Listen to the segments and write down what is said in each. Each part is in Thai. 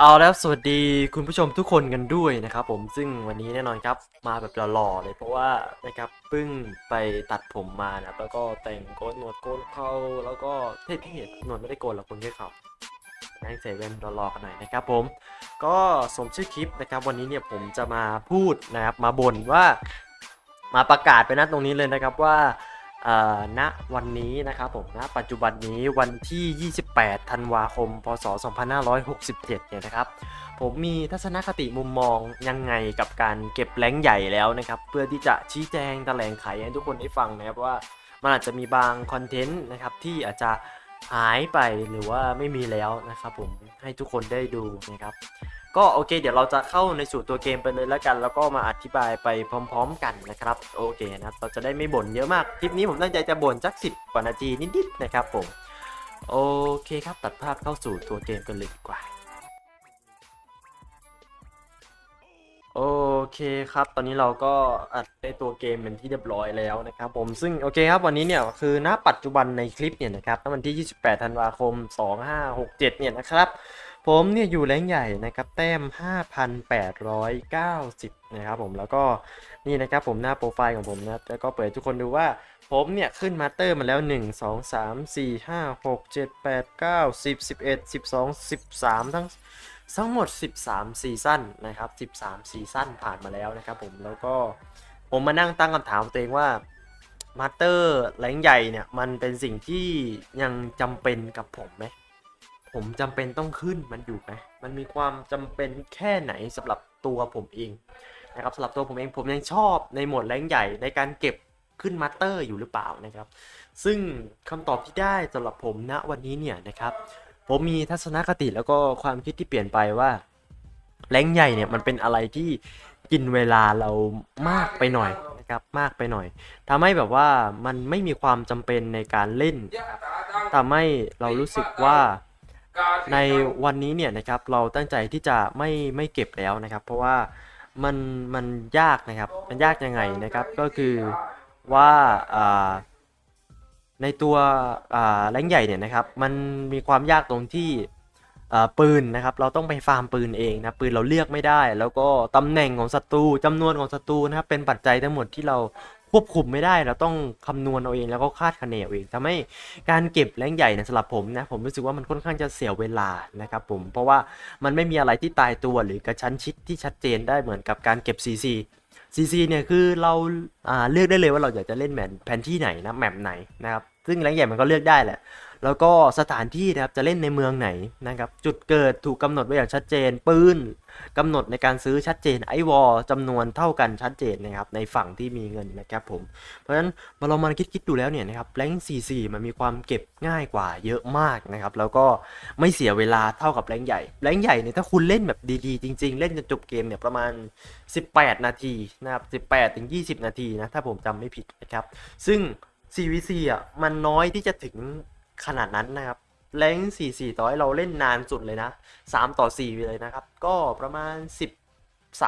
เอาแล้วสวัสดีคุณผู้ชมทุกคนกันด้วยนะครับผมซึ่งวันนี้แน่นอนครับมาแบบหล่อๆเลยเพราะว่านะครับเพิ่งไปตัดผมมานะแล้วก็แต่งโกนหนวดโกนเขาแล้วก็เท่ๆหนวดไม่ได้โกนหรอกคนแค่เขานั่งใส่แว่นหล่อๆกันหน่อยนะครับผมก็สมชื่อคลิปนะครับวันนี้เนี่ยผมจะมาพูดนะครับมาบ่นว่ามาประกาศไปนะตรงนี้เลยนะครับว่า ณวันนี้นะครับผมณปัจจุบันนี้วันที่ 28 ธันวาคม พศ 2567 เนี่ยนะครับ ผมมีทัศนคติมุมมองยังไงกับการเก็บแรงใหญ่แล้วนะครับ เพื่อที่จะชี้แจงแถลงไขให้ทุกคนได้ฟังนะครับว่ามันอาจจะมีบางคอนเทนต์นะครับที่อาจจะหายไปหรือว่าไม่มีแล้วนะครับผมให้ทุกคนได้ดูนะครับ ก็โอเค เดี๋ยวเราจะเข้าในสู่ตัวเกมไปเลยแล้วกัน แล้วก็มาอธิบายไปพร้อม ๆ กันนะครับโอเคนะเราจะได้ไม่บ่นเยอะมากคลิปนี้ผมตั้งใจจะบ่นสักสิบกว่านาทีนิดๆนะครับผมโอเคครับตัดภาพเข้าสู่ตัวเกมกันเลยดีกว่าโอเคครับ ตอนนี้เราก็อัดในตัวเกมเป็นที่เรียบร้อยแล้วนะครับผมซึ่งโอเคครับวันนี้เนี่ยคือณปัจจุบันในคลิปเนี่ยนะครับวันที่ 28 ธันวาคม 2567 เนี่ยนะครับ ผมเนี่ยอยู่แรงใหญ่นะครับแต้ม 5,890 นะครับผมแล้วก็นี่นะครับผมหน้าโปรไฟล์ของผมนะแล้วก็เปิดทุกคนดูว่าผมเนี่ย ขึ้นมาเตอร์มาแล้ว 1 2 3 4 5 6 7 8 9 10 11 12 13 ทั้งทั้งหมด 13 ซีซั่นนะครับ 13 ซีซั่นผ่านมาแล้วนะครับผมแล้วก็ผมมานั่งตั้งคำถามตัวเองว่ามาสเตอร์แรงใหญ่เนี่ย มันเป็นสิ่งที่ยังจำเป็นกับผมไหม ผมจำเป็นต้องขึ้นมันอยู่ไหมมันมีความจำเป็นแค่ไหนสำหรับตัวผมเองนะครับสำหรับตัวผมเองผมยังชอบในโหมดแรงใหญ่ในการเก็บขึ้นมาสเตอร์อยู่หรือเปล่านะครับ ซึ่งคำตอบที่ได้สำหรับผมณวันนี้เนี่ยนะครับ ผมมีทัศนคติแล้วก็ความคิดที่เปลี่ยนไปว่าแรงใหญ่เนี่ยมันเป็นอะไรที่กินเวลาเรามากไปหน่อยนะครับมากไปหน่อยทำให้แบบว่ามันไม่มีความจำเป็นในการเล่นนะครับทำให้เรารู้สึกว่า ในวันนี้เนี่ยนะครับเราตั้งใจที่จะไม่ไม่เก็บแล้วนะครับ เพราะว่ามันมันยากนะครับมันยากยังไงนะครับก็คือว่าในตัวแรงใหญ่เนี่ยนะครับมันมีความยากตรงที่ปืนนะครับเราต้องไปฟาร์มปืนเองนะปืนเราเลือกไม่ได้ แล้วก็ตำแหน่งของศัตรูจำนวนของศัตรูนะครับเป็นปัจจัยทั้งหมดที่เรา ควบคุมไม่ได้ เราต้องคำนวณเอาเองแล้วก็คาดคะเนเอาเองทำให้การเก็บแรงใหญ่นะสำหรับผมนะผมรู้สึกว่ามันค่อนข้างจะเสียเวลานะครับผมเพราะว่ามันไม่มีอะไรที่ตายตัวหรือกระชั้นชิดที่ชัดเจนได้เหมือนกับการเก็บ CC CC เนี่ยคือเราอ่าเลือกได้เลยว่าเราอยากจะเล่นแมนแผนที่ไหนนะแมปไหนนะครับซึ่งแรงใหญ่มันก็เลือกได้แหละ แล้วก็สถานที่นะครับจะเล่นในเมืองไหนนะครับจุดเกิดถูกกำหนดไว้อย่างชัดเจน ปืนกำหนดในการซื้อชัดเจนไอวอลจำนวนเท่ากันชัดเจนนะครับในฝั่งที่มีเงินนะครับผมเพราะฉะนั้นมาลองมาคิดคิดดูแล้วเนี่ยนะครับแรง44มันมีความเก็บง่ายกว่าเยอะมากนะครับแล้วก็ไม่เสียเวลาเท่ากับแรงใหญ่แรงใหญ่เนี่ยถ้าคุณเล่นแบบดีๆ จริง ๆ เล่นจนจบเกมเนี่ยประมาณ 18 นาทีนะครับ18ถึง20 นาทีนะถ้าผมจำไม่ผิดนะครับซึ่ง CVC อะมันน้อยที่จะถึง ขนาดนั้นนะครับแรง44ต่อให้เราเล่นนานสุดเลยนะ3ต่อ4ไปเลยนะครับ ก็ประมาณ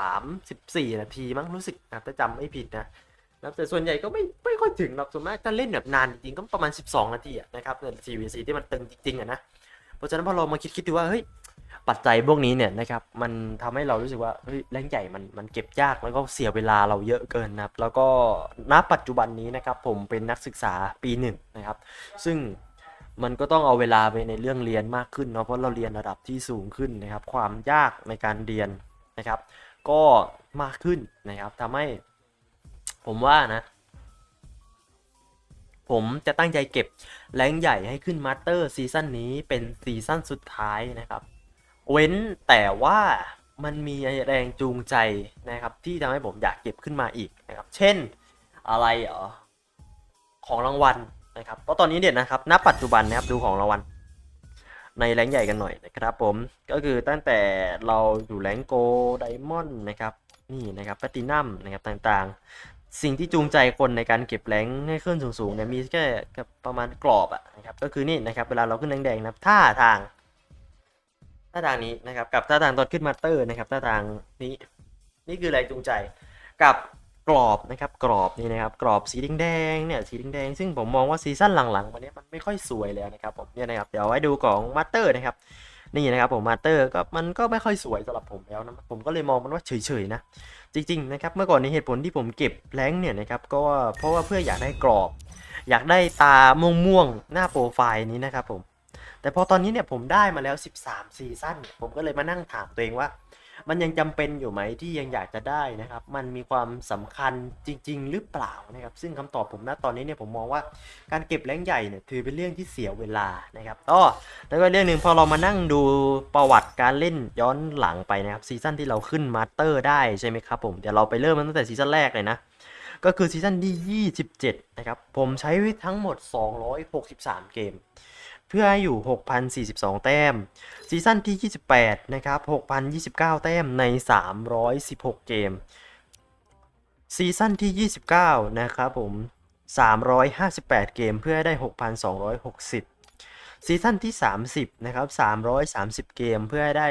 13 14นาทีมั้งรู้สึกนะถ้าจำไม่ผิดนะนะแต่ส่วนใหญ่ก็ไม่ไม่ค่อยถึงหรอกส่วนมากถ้าเล่นแบบนานจริงๆก็ประมาณ 12 นาทีนะครับใน CVC ที่มันตึงจริงๆอะนะเพราะฉะนั้นพอเรามาคิดคิดดูว่าเฮ้ยปัจจัยพวกนี้เนี่ยนะครับมันทำให้เรารู้สึกว่าเฮ้ยแรงใหญ่มันมันเก็บยากแล้วก็เสียเวลาเราเยอะเกินนะครับแล้วก็ณปัจจุบันนี้นะครับผมเป็นนักศึกษาปีหนึ่งนะครับซึ่ง มันก็ต้องเอาเวลาไปในเรื่องเรียนมากขึ้นเนาะเพราะเราเรียนระดับที่สูงขึ้นนะครับ ความยากในการเรียนนะครับ ก็มากขึ้นนะครับทำให้ ผมว่านะ ผมจะตั้งใจเก็บแรงใหญ่ให้ขึ้นมาสเตอร์ซีซั่นนี้เป็นซีซั่นสุดท้ายนะครับ เว้นแต่ว่ามันมีแรงจูงใจนะครับ ที่ทำให้ผมอยากเก็บขึ้นมาอีกนะครับ เช่นอะไรเหรอของรางวัล นะครับเพราะตอนนี้เนี่ยนะครับ ณ ปัจจุบันนะครับดูของรางวัลในแรงใหญ่กันหน่อยนะครับผม ก็คือตั้งแต่เราอยู่แรงโกไดมอนด์นะครับ นี่นะครับแพตตินัมนะครับต่างๆ สิ่งที่จูงใจคนในการเก็บแรงให้ขึ้นสูงๆเนี่ยมีแค่ประมาณกรอบอะนะครับ ก็คือนี่นะครับเวลาเราขึ้นแดงๆนะครับท่าทางท่าทางนี้นะครับ กับท่าทางตอนขึ้นมาสเตอร์นะครับท่าทางนี้ นี่คือแรงจูงใจกับ กรอบนะครับกรอบนี่นะครับกรอบสีแดงๆเนี่ยสีแดงๆซึ่งผมมองว่าซีซั่นหลังๆวันนี้มันไม่ค่อยสวยแล้วนะครับผมเนี่ยนะครับเดี๋ยวไว้ดูของมาสเตอร์นะครับนี่นะครับผมมาสเตอร์ก็มันก็ไม่ค่อยสวยสำหรับผมแล้วนะผมก็เลยมองมันว่าเฉยๆนะ จริงๆนะครับเมื่อก่อนในเหตุผลที่ผมเก็บแรงเนี่ยนะครับก็เพราะว่าเพื่ออยากได้กรอบ อยากได้ตาม่วงๆหน้าโปรไฟล์นี้นะครับผมแต่พอตอนนี้เนี่ยผมได้มาแล้ว 13 ซีซั่นผมก็เลยมานั่งถามตัวเองว่า มันยังจำเป็นอยู่ไหมที่ยังอยากจะได้นะครับ มันมีความสำคัญจริง ๆ หรือเปล่านะครับ ซึ่งคำตอบผมณตอนนี้เนี่ยผมมองว่าการเก็บแรงใหญ่เนี่ยถือเป็นเรื่องที่เสียเวลานะครับก็แล้วก็เรื่องหนึ่งพอเรามานั่งดูประวัติการเล่นย้อนหลังไปนะครับซีซั่นที่เราขึ้นมาสเตอร์ได้ใช่ไหมครับผมเดี๋ยวเราไปเริ่มตั้งแต่ซีซั่นแรกเลยนะก็คือซีซั่นที่ 27 นะครับ ผมใช้ทั้งหมด 263 เกม เพื่อให้อยู่ 6,042 แต้ม ซีซั่นที่ 28 นะครับ 6,029 แต้มใน 316 เกม ซีซั่นที่ 29 นะครับผม 358 เกมเพื่อให้ได้ 6,260 ซีซั่นที่ 30 นะครับ 330 เกมเพื่อให้ได้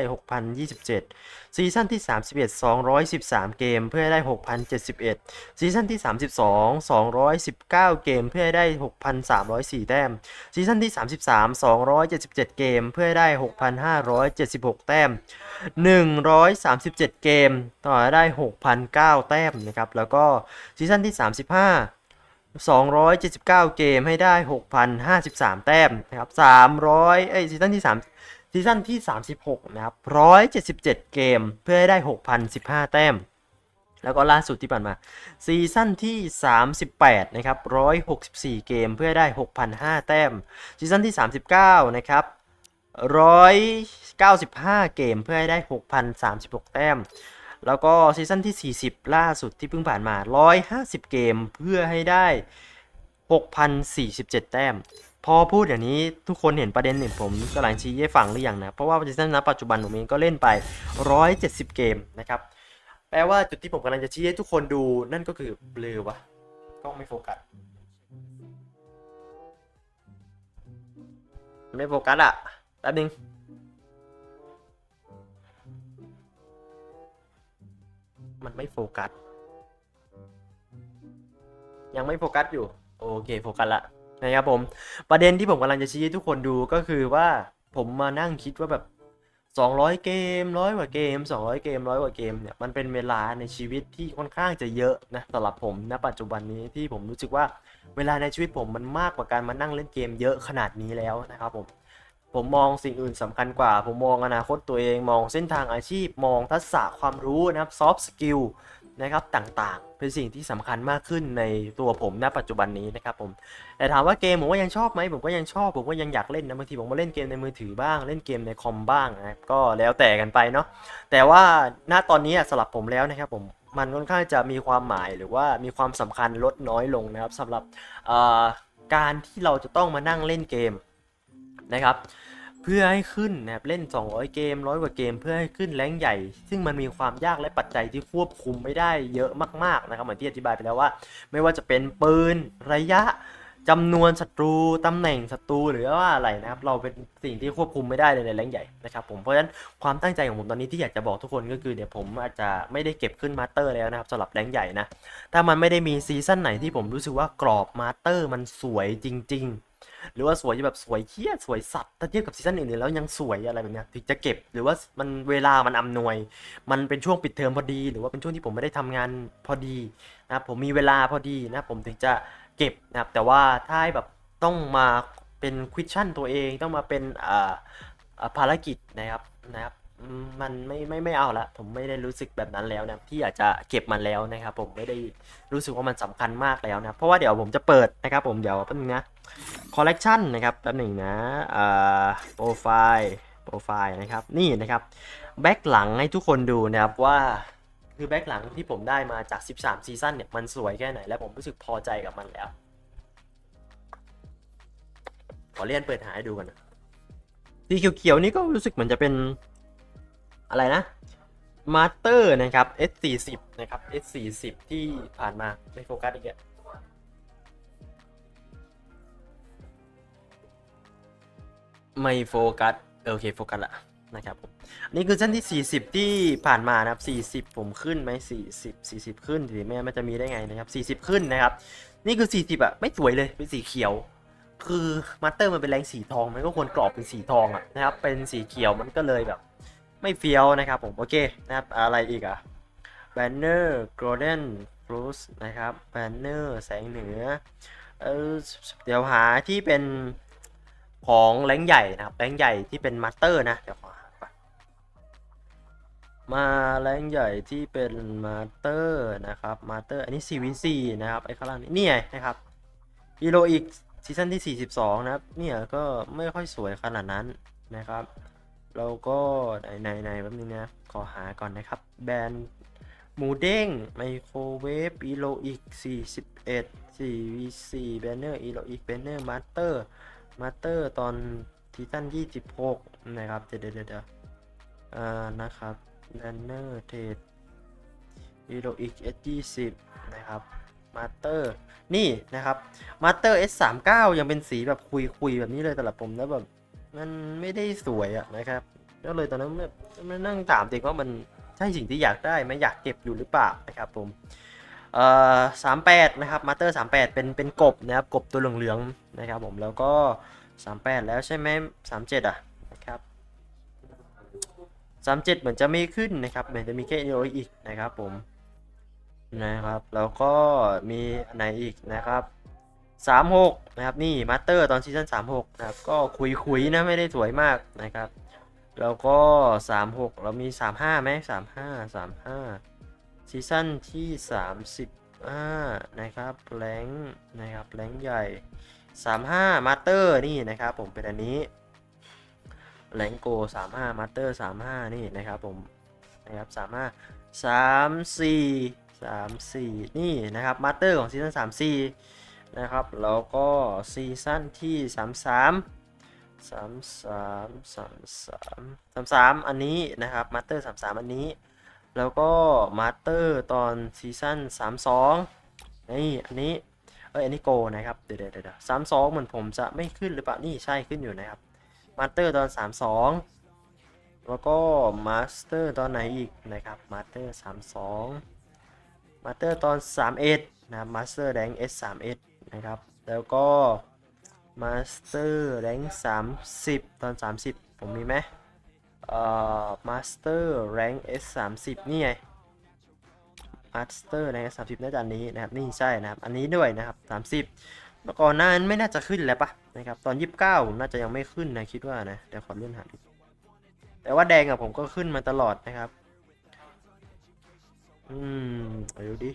6,027 ซีซั่นที่ 31 213 เกมเพื่อให้ได้ 6,071 ซีซั่นที่ 32 219 เกมเพื่อให้ได้ 6,304 แต้ม ซีซั่นที่ 33 277 เกมเพื่อให้ได้ 6,576 แต้ม 137 เกมต่อได้ 6,009 แต้มนะครับ แล้วก็ซีซั่นที่ 35 279 เกมให้ได้ 6,053 แต้มนะครับ300เอ้ยซีซั่นที่3ซีซั่นที่ 36 นะครับ 177 เกมเพื่อให้ได้ 6,015 แต้ม แล้วก็ล่าสุดที่ผ่านมา ซีซั่นที่ 38 นะครับ 164 เกมเพื่อได้ 6,005 แต้ม ซีซั่นที่ 39 นะครับ195 เกมเพื่อให้ได้ 6,036 แต้ม แล้วก็ซีซั่นที่ 40 ล่าสุดที่เพิ่งผ่านมา 150 เกมเพื่อให้ได้ 6,047 แต้ม พอพูดอย่างนี้ทุกคนเห็นประเด็นหนึ่งผมกำลังชี้ให้ฟังหรือยังนะ เพราะว่าซีซั่นณปัจจุบันผมเองก็เล่นไป 170 เกมนะครับ แปลว่าจุดที่ผมกำลังจะชี้ให้ทุกคนดูนั่นก็คือเบลอวะกล้องไม่โฟกัสไม่โฟกัสอะแป๊บนึง มันไม่โฟกัส ยังไม่โฟกัสอยู่ โอเคโฟกัสละนะครับผม ประเด็นที่ผมกำลังจะชี้ให้ทุกคนดูก็คือว่าผมมานั่งคิดว่าแบบ 200 เกมร้อยกว่าเกม 200 เกมร้อยกว่าเกมเนี่ยมันเป็นเวลาในชีวิตที่ค่อนข้างจะเยอะนะสำหรับผมณปัจจุบันนี้ที่ผมรู้สึกว่าเวลาในชีวิตผมมันมากกว่าการมานั่งเล่นเกมเยอะขนาดนี้แล้วนะครับผม ผมมองสิ่งอื่นสำคัญกว่า ผมมองอนาคตตัวเองมองเส้นทางอาชีพ มองทักษะความรู้นะครับซอฟต์สกิลนะครับต่างๆ เป็นสิ่งที่สำคัญมากขึ้นในตัวผมณปัจจุบันนี้นะครับผมแต่ถามว่าเกมผมก็ยังชอบไหมผมก็ยังชอบผมก็ยังอยากเล่นนะบางทีผมมาเล่นเกมในมือถือบ้าง เล่นเกมในคอมบ้างนะครับก็แล้วแต่กันไปเนาะแต่ว่าณตอนนี้สำหรับผมแล้วนะครับผมมันค่อนข้างจะมีความหมายหรือว่ามีความสำคัญลดน้อยลงนะครับสำหรับการที่เราจะต้องมานั่งเล่นเกมนะครับ พื่อให้ขึ้นนะครับเล่น 200 เกมร้อยกว่าเกม เพื่อให้ขึ้นแรงใหญ่ ซึ่งมันมีความยากและปัจจัยที่ควบคุมไม่ได้เยอะมากๆนะครับเหมือนที่อธิบายไปแล้วว่า ไม่ว่าจะเป็นปืนระยะจำนวนศัตรูตำแหน่งศัตรูหรือว่าอะไรนะครับ เราเป็นสิ่งที่ควบคุมไม่ได้เลยในแรงใหญ่นะครับผมเพราะฉะนั้นความตั้งใจของผมตอนนี้ที่อยากจะบอกทุกคนก็คือเดี๋ยวผมอาจจะไม่ได้เก็บขึ้นมาสเตอร์แล้วนะครับสำหรับแรงใหญ่นะถ้ามันไม่ได้มีซีซั่นไหนที่ผมรู้สึกว่ากรอบมาสเตอร์มันสวยจริง ๆ หรือว่าสวยแบบสวยเคี้ยสวยสัตว์ถ้าเทียบกับซีซั่นอื่นๆแล้วยังสวยอะไรแบบเนี้ยถึงจะเก็บหรือว่ามันเวลามันอำนวย มันเป็นช่วงปิดเทอมพอดี หรือว่าเป็นช่วงที่ผมไม่ได้ทำงานพอดีนะผมมีเวลาพอดีนะผมถึงจะเก็บนะครับแต่ว่าถ้าแบบต้องมาเป็นควิชชั่นตัวเองต้องมาเป็นอ่าภารกิจนะครับนะครับ อืมมันไม่ไม่ไม่เอาละผมไม่ได้รู้สึกแบบนั้นแล้วนะที่อยากจะเก็บมันแล้วนะครับผมไม่ได้รู้สึกว่ามันสำคัญมากแล้วนะเพราะว่าเดี๋ยวผมจะเปิดนะครับผมเดี๋ยวแป๊บนึงนะคอลเลกชันนะครับแป๊บหนึ่งนะอ่าโปรไฟล์โปรไฟล์นะครับนี่นะครับแบ็กหลังให้ทุกคนดูนะครับว่าคือแบ็กหลังที่ผมได้มาจาก 13 ซีซั่นเนี่ยมันสวยแค่ไหนและผมรู้สึกพอใจกับมันแล้วขอเลี่ยนเปิดหาให้ดูกันนะสีเขียวๆนี่ก็รู้สึกเหมือนจะเป็น อะไรนะมาสเตอร์นะครับ S40 นะครับ S40 ที่ผ่านมาไม่โฟกัสอีกแล้วไม่โฟกัสโอเคโฟกัสละนะครับผมอันนี่คือเส้นที่ 40 ที่ผ่านมานะครับ 40 ผมขึ้นไหม40 40 ขึ้นสิแม่มันจะมีได้ไงนะครับ 40 ขึ้นนะครับ นี่คือ 40อะไม่สวยเลยเป็นสีเขียว คือมาสเตอร์มันเป็นแรงสีทองมันก็ควรกรอบเป็นสีทองอะนะครับเป็นสีเขียวมันก็เลยแบบ ไม่เฟี้ยวนะครับผมโอเคนะครับอะไรอีกอะแบนเนอร์โกลเด้นฟลูสนะครับแบนเนอร์แสงเหนือเออเดี๋ยวหาที่เป็นของแรงใหญ่นะครับแรงใหญ่ที่เป็นมาสเตอร์นะเดี๋ยวขอหาก่อนมาแรงใหญ่ที่เป็นมาสเตอร์นะครับมาสเตอร์อันนี้ CVC นะครับไอ้ข้างล่างนี่นี่ไงนะครับอีโรอีกซีซั่นที่ 42 นะครับเนี่ยก็ไม่ค่อยสวยขนาดนั้นนะครับ เราก็ไหนไหนไหนแป๊บนึงนะ ขอหาก่อนนะครับ แบรนด์หมูเด้งไมโครเวฟอีโลอีก41 4v4 แบนเนอร์อีโลอีกแบนเนอร์มาสเตอร์มาสเตอร์ตอนทีซัน26 นะครับเดี๋ยวเดี๋ยวเดี๋ยวอ่านะครับแบนเนอร์เทรดอีโลอีก S20 นะครับมาสเตอร์นี่นะครับมาสเตอร์ S39 ยังเป็นสีแบบคุยคุยแบบนี้เลยแต่ละผมแล้วแบบ มันไม่ได้สวยอะนะครับ ก็เลยตอนนั้นแบบมานั่งถามตัวเองว่ามันใช่สิ่งที่อยากได้ไหมอยากเก็บอยู่หรือเปล่านะครับผมเอ่อสามแปดนะครับมาสเตอร์สามแปดเป็นเป็นกบนะครับกบตัวเหลืองๆนะครับผมแล้วก็สามแปดแล้วใช่ไหมสามเจ็ดอะนะครับสามเจ็ดเหมือนจะไม่ขึ้นนะครับเหมือนจะมีแค่โออีกนะครับผมนะครับแล้วก็มีอันไหนอีกนะครับ สามหกนะครับ นี่มาสเตอร์ตอนซีซั่นสามหกนะครับ ก็คุยคุยๆนะ ไม่ได้สวยมากนะครับ แล้วก็สามหกเรามีสามห้าไหมสามห้าสามห้าซีซั่นที่สามสิบห้านะครับแรงนะครับแรงใหญ่สามห้ามาสเตอร์นี่นะครับ ผมเป็นอันนี้แรงโกสามห้ามาสเตอร์สามห้านี่นะครับผมนะครับสามห้าสามสี่สามสี่นี่นะครับมาสเตอร์ของซีซั่นสามสี่ นะครับ แล้วก็ซีซั่นที่ 33 33 33 33 อันนี้นะครับมาสเตอร์ 33 อันนี้ แล้วก็มาสเตอร์ตอนซีซั่น32 นี่ อันนี้ เอ้ย อันนี้โกนะครับ เดี๋ยวเดี๋ยวเดี๋ยว32เหมือนผมจะไม่ขึ้นหรือเปล่า นี่ใช่ขึ้นอยู่นะครับ มาสเตอร์ตอน 32 แล้วก็มาสเตอร์ตอนไหนอีกนะครับ มาสเตอร์ 32 มาสเตอร์ตอน 31นะมาสเตอร์แรง S31 นะครับ แล้วก็มาสเตอร์แรง30ตอน30ผมมีไหมเอ่อมาสเตอร์แรง S30 นี่ไงมาสเตอร์แรง S30 น่าจะอันนี้นะครับ นี่ใช่นะครับ อันนี้ด้วยนะครับ30แล้วก่อนหน้านั้นไม่น่าจะขึ้นแล้วปะนะครับตอน29น่าจะยังไม่ขึ้นนะคิดว่านะเดี๋ยวขอเลื่อนหาดูแต่ว่าแดงอะผมก็ขึ้นมาตลอดนะครับ อืมเอาดูดิ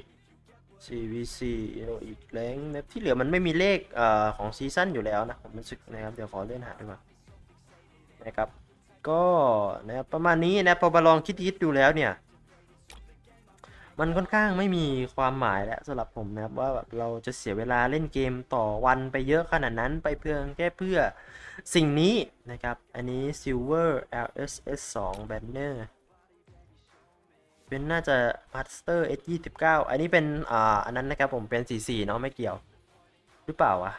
CVC เราอีกแรงนะที่เหลือมันไม่มีเลขเอ่อของซีซั่นอยู่แล้วนะผมรู้สึกนะครับเดี๋ยวขอเลื่อนหาดูก่อนนะครับ ก็นะครับประมาณนี้นะพอมาลองคิดคิดดูแล้วเนี่ย มันค่อนข้างไม่มีความหมายแล้วสำหรับผมนะครับว่าแบบเราจะเสียเวลาเล่นเกมต่อวันไปเยอะขนาดนั้นไปเพื่อแค่เพื่อสิ่งนี้นะครับ อันนี้ Silver LSS 2 Banner เป็นน่าจะ Master S29 อันนี้เป็นอ่าอันนั้นนะครับผมเป็น 44 เนาะไม่เกี่ยว หรือเปล่าวะ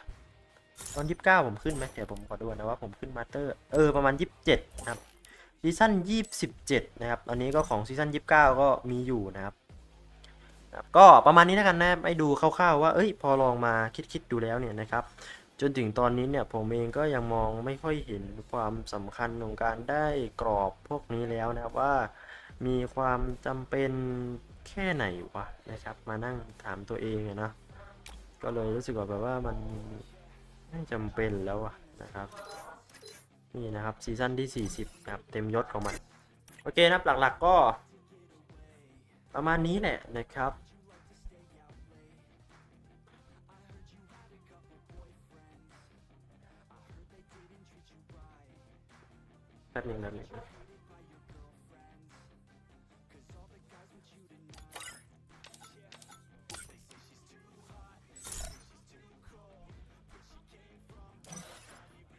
ตอน 29 ผมขึ้นไหมเดี๋ยวผมขอดูนะว่าผมขึ้น Master เออประมาณ 27 นะครับซีซั่น27 นะครับอันนี้ก็ของซีซั่น29 ก็มีอยู่นะครับก็ประมาณนี้แล้วกันนะให้ดูคร่าวๆว่าเอ้ยพอลองมาคิดๆดูแล้วเนี่ยนะครับจนถึงตอนนี้เนี่ยผมเองก็ยังมองไม่ค่อยเห็นความสำคัญของการได้กรอบพวกนี้แล้วนะครับว่า มีความจำเป็นแค่ไหนวะนะครับ มานั่งถามตัวเองนะก็เลยรู้สึกว่าแบบว่ามันไม่จำเป็นแล้วอะนะครับ นี่นะครับซีซั่นที่ 40นะครับเต็มยศของมัน โอเคนะครับหลักๆก็ ประมาณนี้แหละนะครับแป๊บหนึงแป๊บหนึง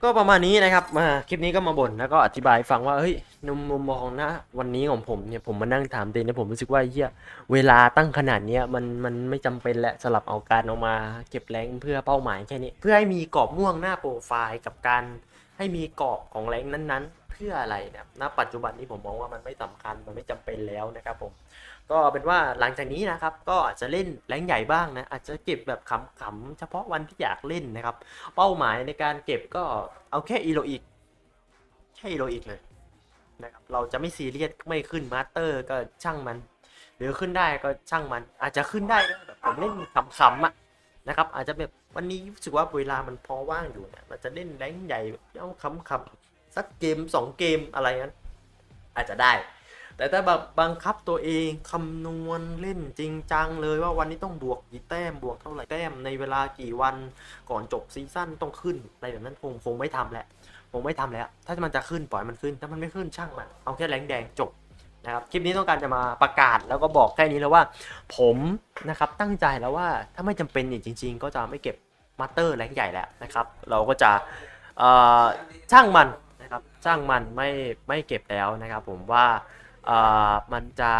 ก็ประมาณนี้นะครับมาคลิปนี้ก็มาบ่นแล้วก็อธิบายฟังว่าเฮ้ยนมุมมองนะวันนี้ของผมเนี่ยผมมานั่งถามตัวเองนะผมรู้สึกว่าเฮียเวลาตั้งขนาดเนี้ยมันมันไม่จำเป็นแหละสลับเอาการออกมา เก็บแรงเพื่อเป้าหมายแค่นี้ เพื่อให้มีกรอบม่วงหน้าโปรไฟล์กับการให้มีกรอบของแรงนั้นๆ พื่ออะไรนะณปัจจุบันนี้ผมมองว่ามันไม่สำคัญ มันไม่จำเป็นแล้วนะครับผม ก็เป็นว่าหลังจากนี้นะครับ ก็อาจจะเล่นแรงใหญ่บ้างนะ อาจจะเก็บแบบขำๆ เฉพาะวันที่อยากเล่นนะครับ เป้าหมายในการเก็บก็เอาแค่อีโรอีก แค่อีโรอีกเลยนะครับ เราจะไม่ซีเรียส ไม่ขึ้นมาสเตอร์ก็ช่างมัน หรือขึ้นได้ก็ช่างมัน อาจจะขึ้นได้ก็แบบผมเล่นขำๆอะนะครับ อาจจะแบบวันนี้รู้สึกว่าเวลามันพอว่างอยู่เนี่ยมันจะเล่นแรงใหญ่เอาขำๆ สักเกมสองเกมอะไรนั้นอาจจะได้ แต่ถ้าแบบบังคับตัวเองคำนวณเล่นจริงจังเลยว่าวันนี้ต้องบวกกี่แต้มบวกเท่าไหร่แต้มในเวลากี่วันก่อนจบซีซั่นต้องขึ้นอะไรแบบนั้นคงคงไม่ทำแล้วคงไม่ทำแล้ว ถ้ามันจะขึ้นปล่อยมันขึ้น ถ้ามันไม่ขึ้นช่างมันเอาแค่แรงแดงจบนะครับคลิปนี้ต้องการจะมาประกาศแล้วก็บอกแค่นี้แล้วว่า ผมนะครับตั้งใจแล้วว่าถ้าไม่จำเป็นเนี่ยจริง ๆ ก็จะไม่เก็บมาสเตอร์แรงใหญ่แล้วนะครับ เราก็จะช่างมัน นะครับช่างมันไม่ไม่เก็บแล้วนะครับ ผมว่ามันจะ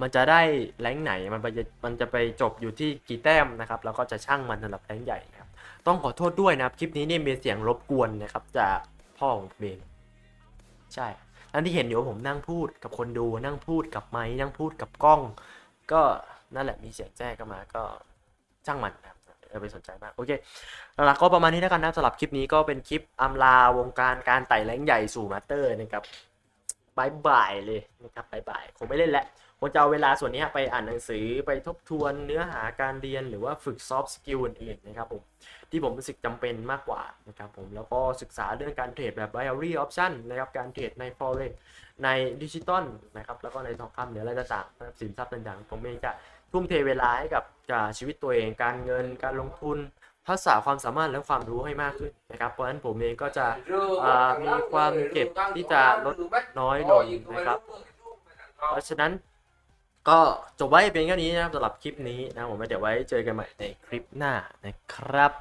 มันจะได้แรงไหนมันไปจะมันจะไปจบอยู่ที่กี่แต้มนะครับ แล้วก็จะช่างมันสำหรับแรงใหญ่นะครับ ต้องขอโทษด้วยนะครับ คลิปนี้เนี่ยมีเสียงรบกวนนะครับ จากพ่อของเองใช่นั่นที่เห็นอยู่ผมนั่งพูดกับคนดูนั่งพูดกับไม้นั่งพูดกับกล้อง ก็นั่นแหละมีเสียงแจ้งเข้ามาก็ช่างมันนะ อย่าไปสนใจมาก โอเค หลักก็ประมาณนี้แล้วกันนะสำหรับคลิปนี้ก็เป็นคลิปอำลาวงการการไต่แรงใหญ่สู่มาสเตอร์นะครับบายบายเลยนะครับบายบายคงไม่เล่นแล้วคงจะเอาเวลาส่วนนี้ไปอ่านหนังสือไปทบทวนเนื้อหาการเรียนหรือว่าฝึกซอฟต์สกิลอื่นๆนะครับผมที่ผมรู้สึกจำเป็นมากกว่านะครับผมแล้วก็ศึกษาเรื่องการเทรดแบบ binary option นะครับการเทรดใน forex ในดิจิตอลนะครับแล้วก็ในทองคำหรืออะไรต่างๆสินทรัพย์ต่างๆผมเองจะ ทุ่มเทเวลาให้กับกับชีวิตตัวเอง การเงิน การลงทุน ทักษะความสามารถและความรู้ให้มากขึ้นนะครับ เพราะฉะนั้นผมเองก็จะมีความเก็บที่จะลดน้อยลงนะครับ เพราะฉะนั้นก็จบไว้เป็นแค่นี้นะครับสำหรับคลิปนี้นะผมเดี๋ยวไว้เจอกันใหม่ในคลิปหน้านะครับ